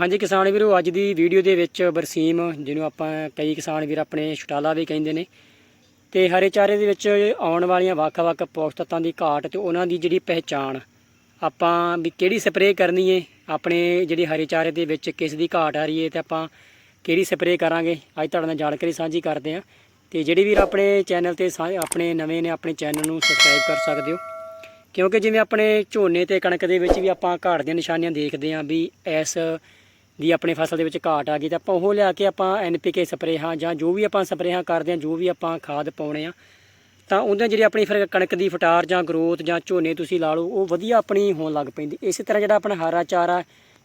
ਹਾਂਜੀ, ਕਿਸਾਨ ਵੀਰੋ, ਅੱਜ ਦੀ ਵੀਡੀਓ ਦੇ ਵਿੱਚ ਬਰਸੀਮ, ਜਿਹਨੂੰ ਆਪਾਂ ਕਈ ਕਿਸਾਨ ਵੀਰ ਆਪਣੇ ਛਟਾਲਾ ਵੀ ਕਹਿੰਦੇ ਨੇ, ਤੇ ਹਰੇ ਚਾਰੇ ਦੇ ਵਿੱਚ ਆਉਣ ਵਾਲੀਆਂ ਵੱਖ-ਵੱਖ ਪੌਸ਼ਟਿਕ ਤੱਤਾਂ ਦੀ ਘਾਟ ਤੇ ਉਹਨਾਂ ਦੀ ਜਿਹੜੀ ਪਹਿਚਾਣ, ਆਪਾਂ ਵੀ ਕਿਹੜੀ ਸਪਰੇਅ ਕਰਨੀ ਏ, ਆਪਣੇ ਜਿਹੜੇ ਹਰੇ ਚਾਰੇ ਦੇ ਵਿੱਚ ਕਿਸ ਦੀ ਘਾਟ ਆ ਰਹੀ ਏ, ਤੇ ਆਪਾਂ ਕਿਹੜੀ ਸਪਰੇਅ ਕਰਾਂਗੇ, ਅੱਜ ਤੁਹਾਡੇ ਨਾਲ ਜਾਣਕਾਰੀ ਸਾਂਝੀ ਕਰਦੇ ਹਾਂ। ਤੇ ਜਿਹੜੇ ਵੀਰ ਆਪਣੇ ਚੈਨਲ ਤੇ ਸਾਂ- ਆਪਣੇ ਨਵੇਂ ਨੇ, ਆਪਣੇ ਚੈਨਲ ਨੂੰ ਸਬਸਕ੍ਰਾਈਬ ਕਰ ਸਕਦੇ ਹੋ, ਕਿਉਂਕਿ ਜਿਵੇਂ ਆਪਣੇ ਝੋਨੇ ਤੇ ਕਣਕ ਦੇ ਵਿੱਚ ਵੀ ਆਪਾਂ ਘਾਟ ਦੀਆਂ ਨਿਸ਼ਾਨੀਆਂ ਦੇਖਦੇ ਹਾਂ ਵੀ ਇਸ ਦੀ ਆਪਣੇ ਫਸਲ ਦੇ ਵਿੱਚ ਘਾਟ ਆ ਗਈ ਤਾਂ ਆਪਾਂ ਉਹ ਲਿਆ ਕੇ ਆਪਾਂ ਐਨਪੀਕੇ ਸਪਰੇਹਾਂ ਜਾਂ ਜੋ ਵੀ ਆਪਾਂ ਸਪਰੇਹਾਂ ਕਰਦੇ ਹਾਂ, ਜੋ ਵੀ ਆਪਾਂ ਖਾਦ ਪਾਉਣੇ ਆ, ਤਾਂ ਉਹਦੇ ਜਿਹੜੀ ਆਪਣੀ ਫਿਰ ਕਣਕ ਦੀ ਫਟਾਰ ਜਾਂ ਗਰੋਥ ਜਾਂ ਝੋਨੇ ਤੁਸੀਂ ਲਾ ਲਓ, ਉਹ ਵਧੀਆ ਆਪਣੀ ਹੋਣ ਲੱਗ ਪੈਂਦੀ। ਇਸੇ ਤਰ੍ਹਾਂ ਜਿਹੜਾ ਆਪਣਾ ਹਰਾ ਚਾਰਾ,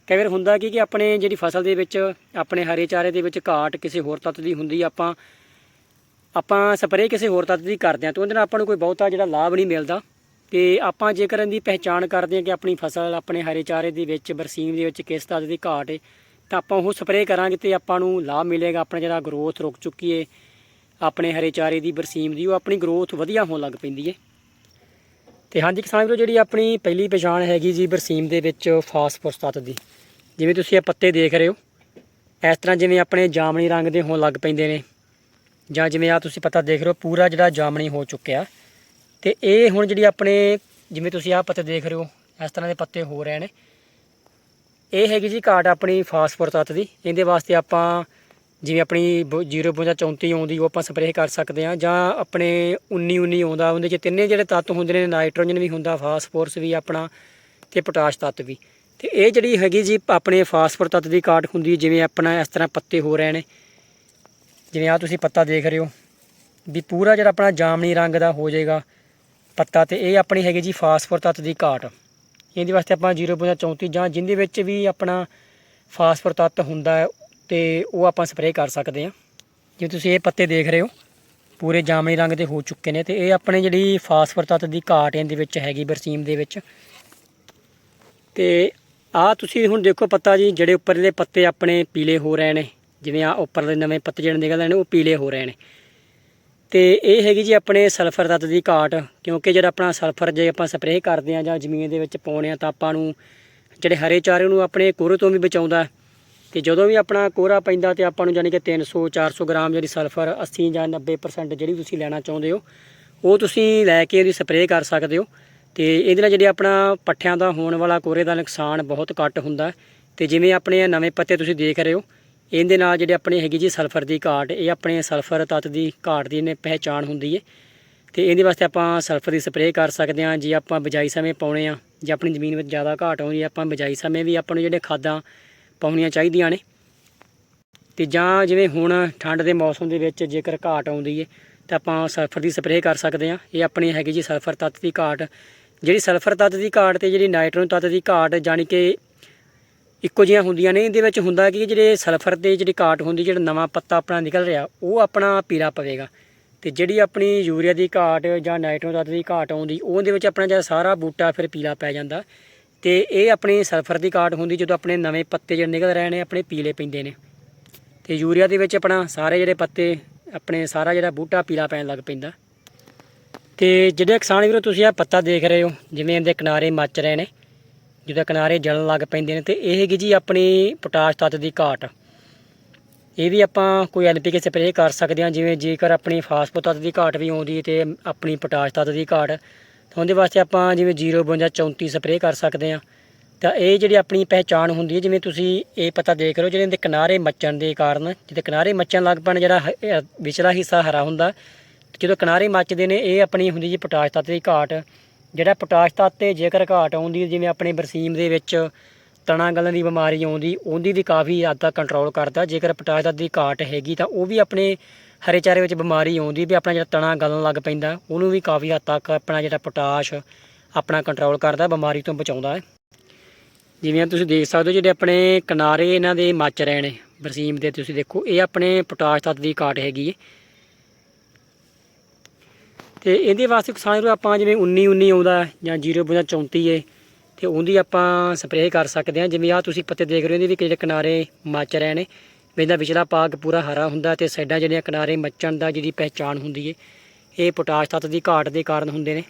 ਕਈ ਵਾਰ ਹੁੰਦਾ ਕਿ ਕਿ ਆਪਣੇ ਜਿਹੜੀ ਫਸਲ ਦੇ ਵਿੱਚ, ਆਪਣੇ ਹਰੇ ਚਾਰੇ ਦੇ ਵਿੱਚ ਘਾਟ ਕਿਸੇ ਹੋਰ ਤੱਤ ਦੀ ਹੁੰਦੀ ਆਪਾਂ ਆਪਾਂ ਸਪਰੇਅ ਕਿਸੇ ਹੋਰ ਤੱਤ ਦੀ ਕਰਦੇ ਹਾਂ, ਤਾਂ ਉਹਦੇ ਨਾਲ ਆਪਾਂ ਨੂੰ ਕੋਈ ਬਹੁਤਾ ਜਿਹੜਾ ਲਾਭ ਨਹੀਂ ਮਿਲਦਾ। ਤੇ ਆਪਾਂ ਜੇਕਰ ਇਹਦੀ ਪਹਿਚਾਣ ਕਰਦੇ ਹਾਂ ਕਿ ਆਪਣੀ ਫਸਲ ਆਪਣੇ ਹਰੇ ਚਾਰੇ ਦੇ ਵਿੱਚ, ਬਰਸੀਮ ਦੇ ਵਿੱਚ ਕਿਸ ਤੱਤ ਦੀ ਘਾਟ ਹੈ ਤਾਂ ਆਪਾਂ ਉਹ ਸਪਰੇਅ ਕਰਾਂਗੇ ਤੇ ਆਪਾਂ ਨੂੰ ਲਾਭ ਮਿਲੇਗਾ। ਆਪਣਾ ਜਿਹੜਾ ਗਰੋਥ ਰੁਕ ਚੁੱਕੀ ਏ, ਆਪਣੇ ਹਰੇ ਚਾਰੇ ਦੀ, ਬਰਸੀਮ ਦੀ, ਉਹ ਆਪਣੀ ਗਰੋਥ ਵਧੀਆ ਹੋਣ ਲੱਗ ਪੈਂਦੀ ਏ। ਤੇ ਹਾਂਜੀ ਕਿਸਾਨ ਵੀਰੋ, ਜਿਹੜੀ ਆਪਣੀ ਪਹਿਲੀ ਪਛਾਣ ਹੈਗੀ ਜੀ ਬਰਸੀਮ ਦੇ ਵਿੱਚ ਫਾਸਫੋਰਸ ਤੱਤ ਦੀ, ਜਿਵੇਂ ਤੁਸੀਂ ਇਹ ਪੱਤੇ ਦੇਖ ਰਹੇ ਹੋ, ਇਸ ਤਰ੍ਹਾਂ ਜਿਵੇਂ ਆਪਣੇ ਜਾਮਣੀ ਰੰਗ ਦੇ ਹੋਣ ਲੱਗ ਪੈਂਦੇ ਨੇ, ਜਾਂ ਜਿਵੇਂ ਆ ਤੁਸੀਂ ਪੱਤਾ ਦੇਖ ਰਹੇ ਹੋ, ਪੂਰਾ ਜਿਹੜਾ ਜਾਮਣੀ ਹੋ ਚੁੱਕਿਆ। ਤੇ ਇਹ ਹੁਣ ਜਿਹੜੀ ਆਪਣੇ, ਜਿਵੇਂ ਤੁਸੀਂ ਆਹ ਪੱਤੇ ਦੇਖ ਰਹੇ ਹੋ, ਇਸ ਤਰ੍ਹਾਂ ਦੇ ਪੱਤੇ ਹੋ ਰਹੇ ਨੇ। ਇਹ ਹੈਗੀ ਜੀ ਘਾਟ ਆਪਣੀ ਫਾਸਫੋਰ ਤੱਤ ਦੀ। ਇਹਦੇ ਵਾਸਤੇ ਆਪਾਂ ਜਿਵੇਂ ਆਪਣੀ 0.34 ਆਉਂਦੀ, ਉਹ ਆਪਾਂ ਸਪਰੇਅ ਕਰ ਸਕਦੇ ਹਾਂ। ਜਾਂ ਆਪਣੇ 19 19 ਆਉਂਦਾ, ਉਹਦੇ ਚ ਤਿੰਨੇ ਜਿਹੜੇ ਤੱਤ ਹੁੰਦੇ ਨੇ, ਨਾਈਟ੍ਰੋਜਨ ਵੀ ਹੁੰਦਾ ਫਾਸਫੋਰਸ ਵੀ ਆਪਣਾ ਤੇ ਪੋਟਾਸ਼ ਤੱਤ ਵੀ। ਤੇ ਇਹ ਜਿਹੜੀ ਹੈਗੀ ਜੀ ਆਪਣੇ ਫਾਸਫੋਰ ਤੱਤ ਦੀ ਘਾਟ ਹੁੰਦੀ ਜਿਵੇਂ ਆਪਣਾ ਇਸ ਤਰ੍ਹਾਂ ਪੱਤੇ ਹੋ ਰਹੇ ਨੇ। ਜਿਵੇਂ ਆ ਤੁਸੀਂ ਪੱਤਾ ਦੇਖ ਰਹੇ ਹੋ, ਵੀ ਪੂਰਾ ਜਿਹੜਾ ਆਪਣਾ ਜਾਮਣੀ ਰੰਗ ਦਾ ਹੋ ਜਾਏਗਾ ਪੱਤਾ ਤੇ ਇਹ ਆਪਣੀ ਹੈਗੀ ਜੀ ਫਾਸਫੋਰ ਤੱਤ ਦੀ ਘਾਟ ਇਹਦੇ ਵਾਸਤੇ ਆਪਾਂ 0.34 ਜਾਂ ਜਿੰਦੇ ਵਿੱਚ ਵੀ ਆਪਣਾ ਫਾਸਫਰ ਤੱਤ ਹੁੰਦਾ ਹੈ, ਤੇ ਉਹ ਆਪਾਂ ਸਪਰੇਅ ਕਰ ਸਕਦੇ ਹਾਂ। ਜੇ ਤੁਸੀਂ ਇਹ ਪੱਤੇ ਦੇਖ ਰਹੇ ਹੋ, ਪੂਰੇ ਜਾਮਣੀ ਰੰਗ ਦੇ ਹੋ ਚੁੱਕੇ ਨੇ, ਤੇ ਇਹ ਆਪਣੇ ਜਿਹੜੀ ਫਾਸਫਰ ਤੱਤ ਦੀ ਘਾਟ ਇਹਦੇ ਵਿੱਚ ਹੈਗੀ ਬਰਸੀਮ ਦੇ ਵਿੱਚ। ਤੇ ਆ ਤੁਸੀਂ ਹੁਣ ਦੇਖੋ ਪੱਤਾ ਜੀ, ਜਿਹੜੇ ਉੱਪਰਲੇ ਪੱਤੇ ਆਪਣੇ ਪੀਲੇ ਹੋ ਰਹੇ ਨੇ, ਜਿਵੇਂ ਆ ਉੱਪਰਲੇ ਨਵੇਂ ਪੱਤੇ ਜਿਹੜੇ ਨਿਕਲਦੇ ਨੇ, ਉਹ ਪੀਲੇ ਹੋ ਰਹੇ ਨੇ। ਤੇ ਇਹ ਹੈਗੀ ਜੀ ਆਪਣੇ ਸਲਫਰ ਤੱਤ ਦੀ ਘਾਟ, ਕਿਉਂਕਿ ਜਿਹੜਾ ਆਪਣਾ ਸਲਫਰ ਜੇ ਆਪਾਂ ਸਪਰੇਅ ਕਰਦੇ ਆ ਜਾਂ ਜ਼ਮੀਨ ਦੇ ਵਿੱਚ ਪਾਉਣੇ ਆ ਤਾਂ ਆਪਾਂ ਨੂੰ ਜਿਹੜੇ ਹਰੇ ਚਾਰੇ ਨੂੰ ਆਪਣੇ ਕੋਹਰੇ ਤੋਂ ਵੀ ਬਚਾਉਂਦਾ ਤੇ ਜਦੋਂ ਵੀ ਆਪਣਾ ਕੋਹਰਾ ਪੈਂਦਾ ਤੇ ਆਪਾਂ ਨੂੰ ਯਾਨੀ ਕਿ 300 400 ਗ੍ਰਾਮ ਜਿਹੜੀ ਸਲਫਰ 80 ਜਾਂ 90% ਜਿਹੜੀ ਤੁਸੀਂ ਲੈਣਾ ਚਾਹੁੰਦੇ ਹੋ, ਉਹ ਤੁਸੀਂ ਲੈ ਕੇ ਇਹਦੀ ਸਪਰੇਅ ਕਰ ਸਕਦੇ ਹੋ ਤੇ ਇਹਦੇ ਨਾਲ ਜਿਹੜੇ ਆਪਣਾ ਪੱਠਿਆਂ ਦਾ ਹੋਣ ਵਾਲਾ ਕੋਹਰੇ ਦਾ ਨੁਕਸਾਨ ਬਹੁਤ ਘੱਟ ਹੁੰਦਾ ਹੈ। ਤੇ ਜਿਵੇਂ ਆਪਣੇ ਇਹ ਨਵੇਂ ਪੱਤੇ ਤੁਸੀਂ ਦੇਖ ਰਹੇ ਹੋ ਇਹਦੇ ਨਾਲ ਜਿਹੜੇ ਆਪਣੇ ਹੈਗੀ ਜੀ ਸਲਫਰ ਦੀ ਘਾਟ, ਇਹ ਆਪਣੇ ਸਲਫਰ ਤੱਤ ਦੀ ਘਾਟ ਦੀ ਨੇ ਪਹਿਚਾਣ ਹੁੰਦੀ ਹੈ ਤੇ ਇਹਦੇ ਵਾਸਤੇ ਆਪਾਂ ਸਲਫਰ ਦੀ ਸਪਰੇਅ ਕਰ ਸਕਦੇ ਹਾਂ, ਜੇ ਆਪਾਂ ਬਿਜਾਈ ਸਮੇਂ ਪਾਉਣੇ ਆ, ਜੇ ਆਪਣੀ ਜ਼ਮੀਨ ਵਿੱਚ ਜ਼ਿਆਦਾ ਘਾਟ ਆਉਂਦੀ ਹੈ, ਆਪਾਂ ਬਿਜਾਈ ਸਮੇਂ ਵੀ ਆਪਾਂ ਨੂੰ ਜਿਹੜੇ ਖਾਦਾਂ ਪਾਉਣੀਆਂ ਚਾਹੀਦੀਆਂ ਨੇ। ਤੇ ਜਾਂ ਜਿਵੇਂ ਹੁਣ ਠੰਡ ਦੇ ਮੌਸਮ ਦੇ ਵਿੱਚ ਜੇਕਰ ਘਾਟ ਆਉਂਦੀ ਹੈ ਤਾਂ ਆਪਾਂ ਸਲਫਰ ਦੀ ਸਪਰੇਅ ਕਰ ਸਕਦੇ ਹਾਂ। ਇਹ ਆਪਣੀ ਹੈਗੀ ਜੀ ਸਲਫਰ ਤੱਤ ਦੀ ਘਾਟ। ਜਿਹੜੀ ਸਲਫਰ ਤੱਤ ਦੀ ਘਾਟ ਤੇ ਜਿਹੜੀ ਨਾਈਟ੍ਰੋਜਨ ਤੱਤ ਦੀ ਘਾਟ, ਜਾਣੀ ਕਿ ਇੱਕੋ ਜਿਹੀਆਂ ਹੁੰਦੀਆਂ ਨੇ। ਇਹਦੇ ਵਿੱਚ ਹੁੰਦਾ ਕਿ ਜਿਹੜੇ ਸਲਫਰ ਦੇ ਜਿਹੜੀ ਘਾਟ ਹੁੰਦੀ, ਜਿਹੜਾ ਨਵਾਂ ਪੱਤਾ ਆਪਣਾ ਨਿਕਲ ਰਿਹਾ, ਉਹ ਆਪਣਾ ਪੀਲਾ ਪਵੇਗਾ। ਤੇ ਜਿਹੜੀ ਆਪਣੀ ਯੂਰੀਆ ਦੀ ਘਾਟ ਜਾਂ ਨਾਈਟ੍ਰੋਜਨ ਤੱਤ ਦੀ ਘਾਟ ਆਉਂਦੀ, ਉਹਦੇ ਵਿੱਚ ਆਪਣਾ ਜਿਹੜਾ ਸਾਰਾ ਬੂਟਾ ਫਿਰ ਪੀਲਾ ਪੈ ਜਾਂਦਾ। ਤੇ ਇਹ ਆਪਣੀ ਸਲਫਰ ਦੀ ਘਾਟ ਹੁੰਦੀ, ਜਦੋਂ ਆਪਣੇ ਨਵੇਂ ਪੱਤੇ ਜਿਹੜੇ ਨਿਕਲ ਰਹੇ ਨੇ, ਆਪਣੇ ਪੀਲੇ ਪੈਂਦੇ ਨੇ। ਤੇ ਯੂਰੀਆ ਦੇ ਵਿੱਚ ਆਪਣਾ ਸਾਰੇ ਜਿਹੜੇ ਪੱਤੇ, ਆਪਣੇ ਸਾਰਾ ਜਿਹੜਾ ਬੂਟਾ ਪੀਲਾ ਪੈਣ ਲੱਗ ਪੈਂਦਾ। ਤੇ ਜਿਹੜੇ ਕਿਸਾਨ ਵੀਰੋ, ਤੁਸੀਂ ਇਹ ਪੱਤਾ ਦੇਖ ਰਹੇ ਹੋ, ਜਿਵੇਂ ਇਹਦੇ ਕਿਨਾਰੇ ਮੱਚ ਰਹੇ ਨੇ। ਜਿਹਦੇ ਕਿਨਾਰੇ ਜਲਣ ਲੱਗ ਪੈਂਦੇ ਨੇ ਤੇ ਇਹ ਹੈਗੀ ਜੀ ਆਪਣੀ ਪੋਟਾਸ਼ ਤੱਤ ਦੀ ਘਾਟ। ਇਹ ਵੀ ਆਪਾਂ ਕੋਈ ਐਨਪੀਕੇ ਸਪਰੇਅ ਕਰ ਸਕਦੇ ਹਾਂ, ਜਿਵੇਂ ਜੇਕਰ ਆਪਣੀ ਫਾਸਫੋ ਤੱਤ ਦੀ ਘਾਟ ਵੀ ਆਉਂਦੀ ਹੈ ਤੇ ਆਪਣੀ ਪੋਟਾਸ਼ ਤੱਤ ਦੀ ਘਾਟ। ਤਾਂ ਉਹਦੇ ਵਾਸਤੇ ਆਪਾਂ ਜਿਵੇਂ 0.34 ਸਪਰੇਅ ਕਰ ਸਕਦੇ ਹਾਂ। ਤਾਂ ਇਹ ਜਿਹੜੀ ਆਪਣੀ ਪਹਿਚਾਣ ਹੁੰਦੀ ਹੈ, ਜਿਵੇਂ ਤੁਸੀਂ ਇਹ ਪਤਾ ਦੇਖ ਰਹੇ ਹੋ, ਜਿਹੜੇ ਇਹਦੇ ਕਿਨਾਰੇ ਮੱਚਣ ਦੇ ਕਾਰਨ, ਜਿਹਦੇ ਕਿਨਾਰੇ ਮੱਚਣ ਲੱਗ ਪੈਣ ਜਿਹੜਾ ਵਿਚਲਾ ਹਿੱਸਾ ਹਰਾ ਹੁੰਦਾ, ਜਦੋਂ ਕਿਨਾਰੇ ਮੱਚਦੇ ਨੇ, ਇਹ ਆਪਣੀ ਹੁੰਦੀ ਜੀ ਪੋਟਾਸ਼ ਤੱਤ ਦੀ ਘਾਟ। ਜਿਹੜਾ ਪੋਟਾਸ਼ ਤੱਤ ਤੇ ਜੇਕਰ ਘਾਟ ਆਉਂਦੀ, ਜਿਵੇਂ ਆਪਣੇ ਬਰਸੀਮ ਦੇ ਵਿੱਚ ਤਣਾ ਗਲਣ ਦੀ ਬਿਮਾਰੀ ਆਉਂਦੀ, ਉਹਦੀ ਵੀ ਕਾਫੀ ਹੱਦ ਤੱਕ ਕੰਟਰੋਲ ਕਰਦਾ। ਜੇਕਰ ਪੋਟਾਸ਼ ਤੱਤ ਦੀ ਘਾਟ ਹੈਗੀ, ਤਾਂ ਉਹ ਵੀ ਆਪਣੇ ਹਰੇ ਚਾਰੇ ਵਿੱਚ ਬਿਮਾਰੀ ਆਉਂਦੀ ਵੀ ਆਪਣਾ ਜਿਹੜਾ ਤਣਾ ਗਲਣ ਲੱਗ ਪੈਂਦਾ, ਉਹਨੂੰ ਵੀ ਕਾਫੀ ਹੱਦ ਤੱਕ ਆਪਣਾ ਜਿਹੜਾ ਪੋਟਾਸ਼ ਆਪਣਾ ਕੰਟਰੋਲ ਕਰਦਾ, ਬਿਮਾਰੀ ਤੋਂ ਬਚਾਉਂਦਾ ਹੈ। ਜਿਵੇਂ ਤੁਸੀਂ ਦੇਖ ਸਕਦੇ ਹੋ, ਜਿਹੜੇ ਆਪਣੇ ਕਿਨਾਰੇ ਇਹਨਾਂ ਦੇ ਮੱਚ ਰਹੇ ਨੇ, ਬਰਸੀਮ ਦੇ, ਤੁਸੀਂ ਦੇਖੋ, ਇਹ ਆਪਣੇ ਪੋਟਾਸ਼ ਤੱਤ ਦੀ ਘਾਟ ਹੈਗੀ ਹੈ। ਤੇ ਇਹਦੇ ਵਾਸਤੇ ਕਿਸਾਨ ਨੂੰ ਆਪਾਂ ਜਿਵੇਂ 19 19 ਆਉਂਦਾ ਹੈ ਜਾਂ 0.34 ਹੈ, ਤੇ ਉਹਦੀ ਆਪਾਂ ਸਪਰੇਅ ਕਰ ਸਕਦੇ ਹਾਂ। ਜਿਵੇਂ ਆ ਤੁਸੀਂ ਪੱਤੇ ਦੇਖ ਰਹੇ ਹੋ, ਇਹਦੇ ਵੀ ਜਿਹੜੇ ਕਿਨਾਰੇ ਮੱਚ ਰਹੇ ਨੇ, ਵੀ ਇਹਦਾ ਵਿਚਲਾ ਭਾਗ ਪੂਰਾ ਹਰਾ ਹੁੰਦਾ ਤੇ ਸਾਈਡਾਂ ਜਿਹੜੀਆਂ ਕਿਨਾਰੇ ਮੱਚਣ ਦਾ ਜਿਹਦੀ ਪਹਿਚਾਣ ਹੁੰਦੀ ਹੈ, ਇਹ ਪੋਟਾਸ਼ ਤੱਤ ਦੀ ਘਾਟ ਦੇ ਕਾਰਨ ਹੁੰਦੇ ਨੇ।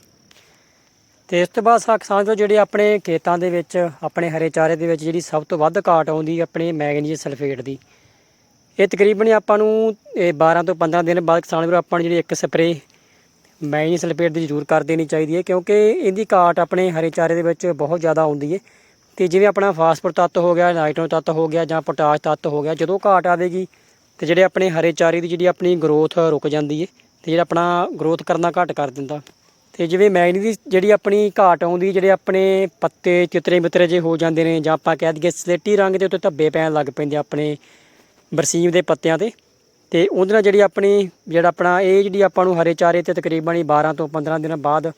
ਤੇ ਇਸ ਤੋਂ ਬਾਅਦ ਸਾ ਕਿਸਾਨ ਤੋਂ ਜਿਹੜੇ ਆਪਣੇ ਖੇਤਾਂ ਦੇ ਵਿੱਚ, ਆਪਣੇ ਹਰੇ ਚਾਰੇ ਦੇ ਵਿੱਚ ਜਿਹੜੀ ਸਭ ਤੋਂ ਵੱਧ ਘਾਟ ਆਉਂਦੀ ਆਪਣੇ ਮੈਗਨੀਜ਼ ਸਲਫੇਟ ਦੀ। ਇਹ ਤਕਰੀਬਨ ਆਪਾਂ ਨੂੰ, ਇਹ 12 ਤੋਂ 15 ਦਿਨ ਬਾਅਦ ਕਿਸਾਨ ਵੀਰੋ ਆਪਾਂ ਨੂੰ ਜਿਹੜੀ ਇੱਕ ਸਪਰੇ ਮੈਗਨੀਜ਼ ਸਲਫੇਟ ਦੀ ਜ਼ਰੂਰ ਕਰ ਦੇਣੀ ਚਾਹੀਦੀ ਹੈ, ਕਿਉਂਕਿ ਇਹਦੀ ਘਾਟ ਆਪਣੇ ਹਰੇ ਚਾਰੇ ਦੇ ਵਿੱਚ ਬਹੁਤ ਜ਼ਿਆਦਾ ਆਉਂਦੀ ਹੈ। ਤੇ ਜਿਵੇਂ ਆਪਣਾ ਫਾਸਫੋਰ ਤੱਤ ਹੋ ਗਿਆ ਨਾਈਟ੍ਰੋਜਨ ਤੱਤ ਹੋ ਗਿਆ ਜਾਂ ਪੋਟਾਸ਼ ਤੱਤ ਹੋ ਗਿਆ, ਜਦੋਂ ਘਾਟ ਆਵੇਗੀ ਤੇ ਜਿਹੜੇ ਆਪਣੇ ਹਰੇ ਚਾਰੇ ਦੀ ਜਿਹੜੀ ਆਪਣੀ ਗਰੋਥ ਰੁਕ ਜਾਂਦੀ ਹੈ ਤੇ ਜਿਹੜਾ ਆਪਣਾ ਗਰੋਥ ਕਰਨਾ ਘੱਟ ਕਰ ਦਿੰਦਾ। ਤੇ ਜਿਵੇਂ ਮੈਗਨੀ ਦੀ ਜਿਹੜੀ ਆਪਣੀ ਘਾਟ ਆਉਂਦੀ, ਜਿਹੜੇ ਆਪਣੇ ਪੱਤੇ ਚਿਤਰੇ ਮਿੱਤਰੇ ਜੇ ਹੋ ਜਾਂਦੇ ਨੇ ਜਾਂ ਆਪਾਂ ਕਹਿ ਦਈਏ ਸਲੇਟੀ ਰੰਗ ਦੇ ਉੱਤੇ ਧੱਬੇ ਪੈਣ ਲੱਗ ਪੈਂਦੇ ਆਪਣੇ ਬਰਸੀਮ ਦੇ ਪੱਤਿਆਂ ਤੇ ਤੇ ਉਹਦੇ ਨਾਲ ਜਿਹੜੀ ਆਪਣੀ, ਜਿਹੜਾ ਆਪਣਾ ਇਹ ਜਿਹੜੀ ਆਪਾਂ ਨੂੰ ਹਰੇ ਚਾਰੇ ਤੇ ਤਕਰੀਬਨ ਹੀ 12 ਤੋਂ 15 ਦਿਨਾਂ ਬਾਅਦ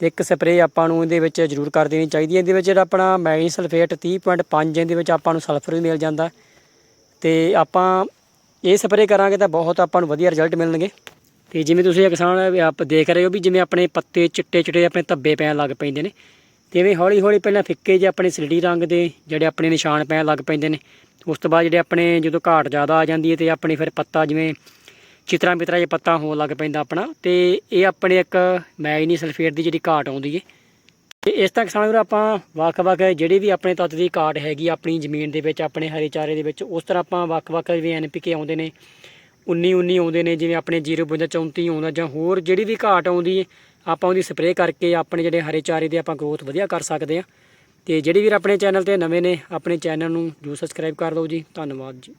ਇੱਕ ਸਪਰੇਅ ਆਪਾਂ ਨੂੰ ਇਹਦੇ ਵਿੱਚ ਜ਼ਰੂਰ ਕਰ ਦੇਣੀ ਚਾਹੀਦੀ ਹੈ। ਇਹਦੇ ਵਿੱਚ ਜਿਹੜਾ ਆਪਣਾ ਮੈਗਨੀ ਸਲਫੇਟ 30.5 ਇਹਦੇ ਵਿੱਚ ਆਪਾਂ ਨੂੰ ਸਲਫਰ ਵੀ ਮਿਲ ਜਾਂਦਾ। ਤੇ ਆਪਾਂ ਇਹ ਸਪਰੇਅ ਕਰਾਂਗੇ ਤਾਂ ਬਹੁਤ ਆਪਾਂ ਨੂੰ ਵਧੀਆ ਰਿਜ਼ਲਟ ਮਿਲਣਗੇ। ਤੇ ਜਿਵੇਂ ਤੁਸੀਂ ਇਹ ਕਿਸਾਨ ਆਪ ਦੇਖ ਰਹੇ ਹੋ ਵੀ ਜਿਵੇਂ ਆਪਣੇ ਪੱਤੇ ਚਿੱਟੇ ਚਿੱਟੇ ਆਪਣੇ ਧੱਬੇ ਪੈਣ ਲੱਗ ਪੈਂਦੇ ਨੇ। ਤੇ ਇਵੇਂ ਹੌਲੀ ਹੌਲੀ ਪਹਿਲਾਂ ਫਿੱਕੇ ਜੇ ਆਪਣੇ ਸਲੇਟੀ ਰੰਗ ਦੇ, ਜਿਹੜੇ ਆਪਣੇ ਨਿਸ਼ਾਨ ਪੈਣ ਲੱਗ ਪੈਂਦੇ ਨੇ, ਉਸ ਤੋਂ ਬਾਅਦ ਜਿਹੜੇ ਆਪਣੇ ਜਦੋਂ ਘਾਟ ਜ਼ਿਆਦਾ ਆ ਜਾਂਦੀ ਹੈ ਤੇ ਆਪਣੇ ਫਿਰ ਪੱਤਾ ਜਿਵੇਂ ਚਿਤਰਾ ਮਿਤਰਾ ਜੇ ਪੱਤਾ ਹੋਣ ਲੱਗ ਪੈਂਦਾ ਆਪਣਾ, ਤੇ ਇਹ ਆਪਣੇ ਇੱਕ ਮੈਗਨੀ ਸਲਫੇਟ ਦੀ ਜਿਹੜੀ ਘਾਟ ਆਉਂਦੀ ਹੈ। ਤੇ ਇਸ ਤਰ੍ਹਾਂ ਕਿਸਾਨ ਵੀਰੋ ਆਪਾਂ ਵੱਖ-ਵੱਖ ਜਿਹੜੀ ਵੀ ਆਪਣੇ ਤੱਤ ਦੀ ਘਾਟ ਹੈਗੀ ਆਪਣੀ ਜ਼ਮੀਨ ਦੇ ਵਿੱਚ, ਆਪਣੇ ਹਰੇ ਚਾਰੇ ਦੇ ਵਿੱਚ, ਉਸ ਤਰ੍ਹਾਂ ਆਪਾਂ ਵੱਖ-ਵੱਖ ਜਿਵੇਂ ਐਨਪੀਕੇ ਆਉਂਦੇ ਨੇ 19 19 ਆਉਂਦੇ ਨੇ, ਜਿਵੇਂ ਆਪਣੇ 052 34 ਆਉਂਦਾ ਜਾਂ ਹੋਰ ਜਿਹੜੀ ਵੀ ਘਾਟ ਆਉਂਦੀ ਹੈ ਆਪਾਂ ਉਹਦੀ ਸਪਰੇਅ ਕਰਕੇ ਆਪਣੇ ਜਿਹੜੇ ਹਰੇ ਚਾਰੇ ਦੇ ਆਪਾਂ ਗਰੋਥ ਵਧੀਆ ਕਰ ਸਕਦੇ ਆ ਤੇ ਜਿਹੜੀ ਵੀਰ ਆਪਣੇ ਚੈਨਲ ਤੇ ਨਵੇਂ ਨੇ, ਆਪਣੇ ਚੈਨਲ ਨੂੰ ਜਰੂਰ ਸਬਸਕ੍ਰਾਈਬ ਕਰ ਲਓ ਜੀ। ਧੰਨਵਾਦ ਜੀ।